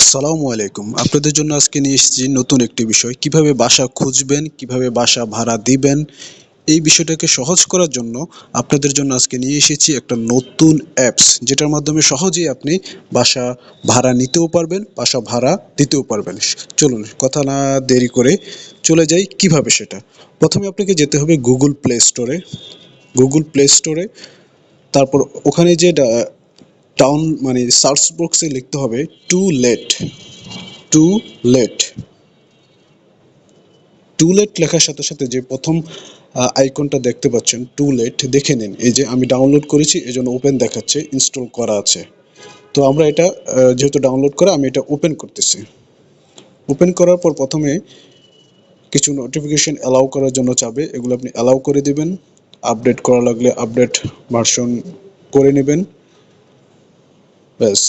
আসসালামু আলাইকুম। আপনাদের জন্য আজকে নিয়ে এসেছি নতুন একটি বিষয়। কীভাবে বাসা খুঁজবেন, কীভাবে বাসা ভাড়া দিবেন, এই বিষয়টাকে সহজ করার জন্য আপনাদের জন্য আজকে নিয়ে এসেছি একটা নতুন অ্যাপস, যেটার মাধ্যমে সহজেই আপনি বাসা ভাড়া নিতেও পারবেন, বাসা ভাড়া দিতেও পারবেন। চলুন, কথা না দেরি করে চলে যাই কীভাবে সেটা। প্রথমে আপনাকে যেতে হবে গুগল প্লে স্টোরে গুগল প্লে স্টোরে তারপর ওখানে যে ডা- টাউন মানে সার্চ বক্সে লিখতে হবে to let to let to let লেখার সাথে সাথে যে প্রথম আইকনটা দেখতে পাচ্ছেন টু লেট দেখে নিন। এই যে আমি ডাউনলোড করেছি, এজন্য ওপেন দেখাচ্ছে ইনস্টল করা আছে। তো আমরা এটা যেহেতু ডাউনলোড করা, আমি এটা ওপেন করতেছি। ওপেন করার পর প্রথমে কিছু নোটিফিকেশন অ্যালাউ করার জন্য চাবে। এগুলো আপনি অ্যালাউ করে দিবেন। আপডেট করা লাগলে আপডেট ভার্সন করে নেবেন। ব্যাস